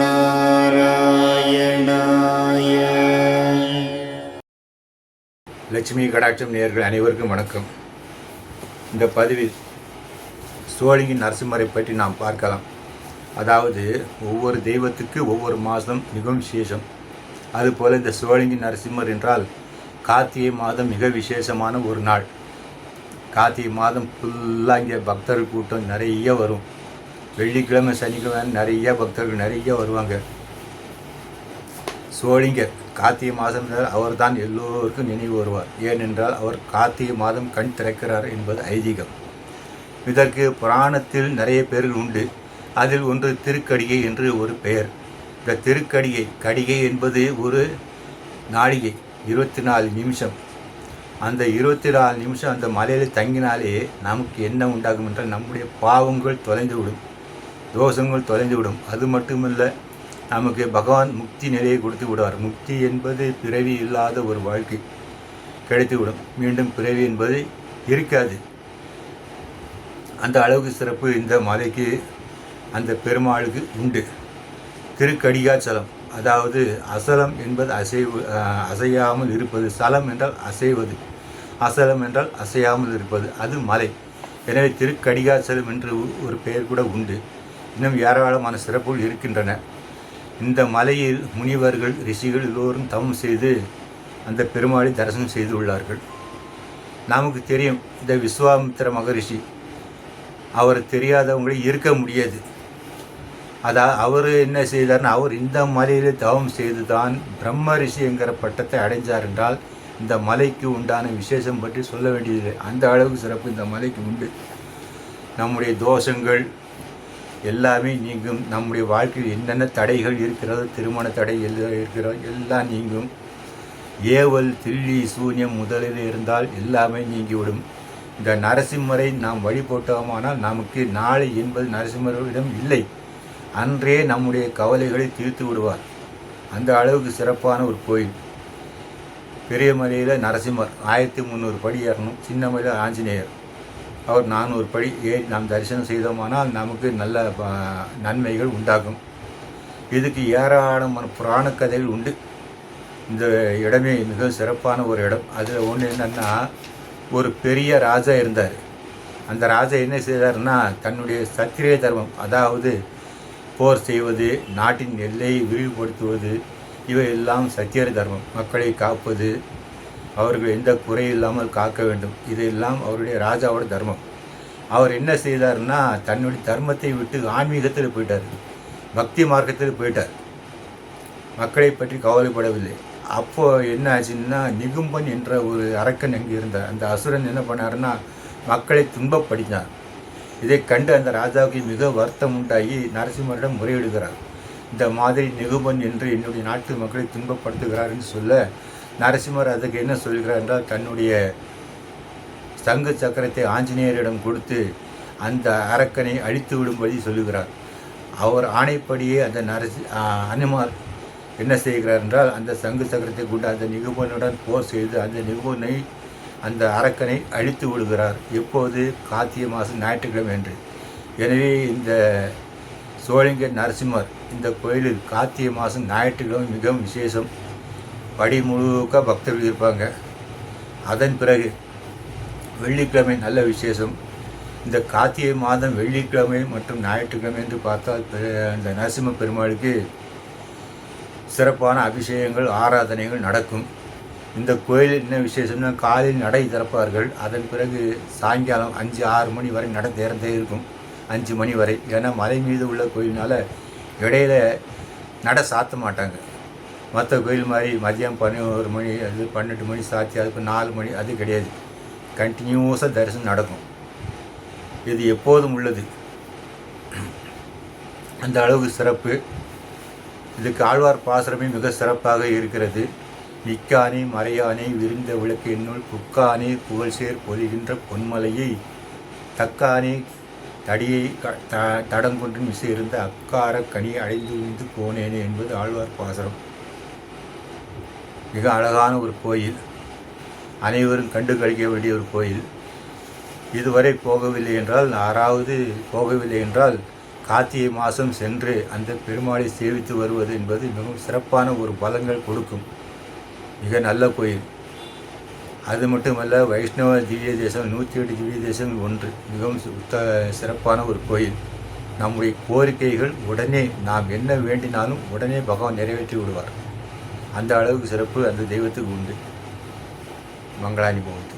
நாராயணாய லட்சுமி கடாட்சம் நேயர்கள் அனைவருக்கும் வணக்கம். இந்த பதிவில் சோழிங்கின் நரசிம்மரை பற்றி நாம் பார்க்கலாம். அதாவது ஒவ்வொரு தெய்வத்துக்கு ஒவ்வொரு மாதம் மிகவும் விசேஷம். அதுபோல் இந்த சோழிங்கி நரசிம்மர் என்றால் கார்த்திகை மாதம் மிக விசேஷமான ஒரு நாள். கார்த்திகை மாதம் ஃபுல்லாக இங்கே பக்தர்கள் கூட்டம் நிறைய வரும். வெள்ளிக்கிழமை சனிக்கிழமை நிறைய பக்தர்கள் நிறைய வருவாங்க. சோழிங்க கார்த்திகை மாதம் அவர் தான் எல்லோருக்கும் நினைவு வருவார். ஏனென்றால் அவர் கார்த்திகை மாதம் கண் திறக்கிறார் என்பது ஐதீகம். இதற்கு புராணத்தில் நிறைய பேர்கள் உண்டு. அதில் ஒன்று திருக்கடிகை என்று ஒரு பெயர். இந்த திருக்கடிகை கடிகை என்பது ஒரு நாழிகை இருபத்தி நாலு நிமிஷம். அந்த இருபத்தி நாலு நிமிஷம் அந்த மலையில் தங்கினாலே நமக்கு என்ன உண்டாகும் என்றால் நம்முடைய பாவங்கள் தொலைந்துவிடும் தோஷங்கள் தொலைந்துவிடும். அது மட்டுமல்ல நமக்கு பகவான் முக்தி நிலையை கொடுத்து விடுவார். முக்தி என்பது பிறவி இல்லாத ஒரு வாழ்க்கை கிடைத்துவிடும். மீண்டும் பிறவி என்பது இருக்காது. அந்த அளவுக்கு சிறப்பு இந்த மலைக்கு அந்த பெருமாளுக்கு உண்டு. திருக்கடிகாச்சலம் அதாவது அசலம் என்பது அசைவு அசையாமல் இருப்பது. சலம் என்றால் அசைவது. அசலம் என்றால் அசையாமல் இருப்பது. அது மலை. எனவே திருக்கடிகாசலம் என்று ஒரு பெயர் கூட உண்டு. இன்னும் ஏராளமான சிறப்புகள் இருக்கின்றன. இந்த மலையில் முனிவர்கள் ரிஷிகள் எல்லோரும் தவம் செய்து அந்த பெருமாளை தரிசனம் செய்துள்ளார்கள் நமக்கு தெரியும் இந்த விஸ்வாமித்திர மகரிஷி அவர் தெரியாதவங்களே இருக்க முடியாது. அதாவது அவர் என்ன செய்தார்னா அவர் இந்த மலையில் தவம் செய்து தான் பிரம்ம ரிஷிங்கிற பட்டத்தை அடைஞ்சார் என்றால் இந்த மலைக்கு உண்டான விசேஷம் பற்றி சொல்ல வேண்டியதில்லை. அந்த அளவுக்கு சிறப்பு இந்த மலைக்கு உண்டு. நம்முடைய தோஷங்கள் எல்லாமே நீங்கும். நம்முடைய வாழ்க்கையில் என்னென்ன தடைகள் இருக்கிறதோ திருமண தடை இருக்கிறதோ எல்லாம் நீங்கும். ஏவல் தில்லி சூன்யம் முதலில் இருந்தால் எல்லாமே நீங்கிவிடும். இந்த நரசிம்மரை நாம் வழிபட்டோமானால் நமக்கு நாளை என்பது நரசிம்மரிடம் இல்லை. அன்றே நம்முடைய கவலைகளை தீர்த்து விடுவார். அந்த அளவுக்கு சிறப்பான ஒரு கோயில். பெரிய மலையில் நரசிம்மர் ஆயிரத்தி முந்நூறு படி ஏறணும். சின்ன மலையில் ஆஞ்சநேயர். அவர் நானூறு படி ஏறி நாம் தரிசனம் செய்தோமானால் நமக்கு நல்ல நன்மைகள் உண்டாகும். இதுக்கு ஏராளமான புராண கதைகள் உண்டு. இந்த இடமே மிக சிறப்பான ஒரு இடம். அதில் ஒன்று என்னென்னா ஒரு பெரிய ராஜா இருந்தார். அந்த ராஜா என்ன செய்தார்னா தன்னுடைய சத்திரிய தர்மம் அதாவது போர் செய்வது நாட்டின் எல்லையை விரிவுபடுத்துவது இவையெல்லாம் சத்தியர் தர்மம். மக்களை காப்பது அவர்கள் எந்த குறை இல்லாமல் காக்க வேண்டும். இதெல்லாம் அவருடைய ராஜாவோட தர்மம். அவர் என்ன செய்தார்னா தன்னுடைய தர்மத்தை விட்டு ஆன்மீகத்தில் போயிட்டார். பக்தி மார்க்கத்தில் போயிட்டார். மக்களை பற்றி கவலைப்படவில்லை. அப்போது என்ன ஆச்சுன்னா நிகும்பன் என்ற ஒரு அரக்கன் அங்கே இருந்தார். அந்த அசுரன் என்ன பண்ணார்னா மக்களை துன்பப்படுத்தினார். இதை கண்டு அந்த ராஜாவுக்கு மிக வருத்தம் உண்டாகி நரசிம்மரிடம் முறையிடுகிறார். இந்த மாதிரி நிகுபன் என்று என்னுடைய நாட்டு மக்களை துன்பப்படுத்துகிறார் என்று சொல்ல நரசிம்மர் அதுக்கு என்ன சொல்கிறார் என்றால் தன்னுடைய சங்கு சக்கரத்தை ஆஞ்சநேயரிடம் கொடுத்து அந்த அரக்கனை அழித்து விடும்படி சொல்லுகிறார். அவர் ஆணைப்படியே அந்த நரசி அனுமார் என்ன செய்கிறார் என்றால் அந்த சங்கு சக்கரத்தை கொண்டு அந்த நிகுபனுடன் போர் செய்து அந்த நிகுபனை அந்த அரக்கனை அழித்து விடுகிறார். எப்போது? கார்த்திகை மாதம் ஞாயிற்றுக்கிழமை என்று எனவே இந்த சோழிங்க நரசிம்மர் இந்த கோயிலில் கார்த்திகை மாதம் ஞாயிற்றுக்கிழமை மிகவும் விசேஷம். படி முழுக்க பக்தர்கள் இருப்பாங்க. அதன் பிறகு வெள்ளிக்கிழமை நல்ல விசேஷம். இந்த கார்த்திகை மாதம் வெள்ளிக்கிழமை மற்றும் ஞாயிற்றுக்கிழமை என்று பார்த்தால் பெ- நரசிம்ம பெருமாளுக்கு சிறப்பான அபிஷேகங்கள் ஆராதனைகள் நடக்கும். இந்த கோயில் என்ன விசேஷம்னா காலையில் நடை திறப்பார்கள். அதன் பிறகு சாயங்காலம் அஞ்சு ஆறு மணி வரை நடை திறந்தே இருக்கும். அஞ்சு மணி வரை. ஏன்னா மலை மீது உள்ள கோயில்னால இடையில நடை சாத்த மாட்டாங்க. மற்ற கோயில் மாதிரி மதியம் பதினோரு மணி அது பன்னெண்டு மணி சாத்தி அதுக்கு நாலு மணி அது கிடையாது. கண்டினியூஸாக தரிசனம் நடக்கும். இது எப்போதும் உள்ளது. அந்த அளவுக்கு சிறப்பு. இதுக்கு ஆழ்வார் பாசுரமே மிக சிறப்பாக இருக்கிறது. நிக்கானே மறையானே விரிந்த விளக்கு என்னுள் புக்கானே புகழ்சேர் பொலிகின்ற பொன்மலையை தக்கானே தடியை க- த- இருந்த அக்கார கனி அடைந்து உய்ந்து போனேனே என்பது ஆழ்வார் பாசரம். மிக அழகான ஒரு கோயில். அனைவரும் கண்டு கழிக்க வேண்டிய ஒரு கோயில். இதுவரை போகவில்லை என்றால் ஆறாவது போகவில்லை என்றால் கார்த்திகை மாதம் சென்று அந்த பெருமாளை சேவித்து வருவது என்பது மிகவும் சிறப்பான ஒரு பலங்கள் கொடுக்கும். மிக நல்ல கோயில். அது மட்டுமல்ல வைஷ்ணவ திவ்ய தேசம் நூற்றி எட்டு திவ்ய தேசம் ஒன்று. மிகவும் சுத்த சிறப்பான ஒரு கோயில். நம்முடைய கோரிக்கைகள் உடனே நாம் என்ன வேண்டினாலும் உடனே பகவான் நிறைவேற்றி விடுவார். அந்த அளவுக்கு சிறப்பு அந்த தெய்வத்துக்கு உண்டு. மங்களாணி பவத்து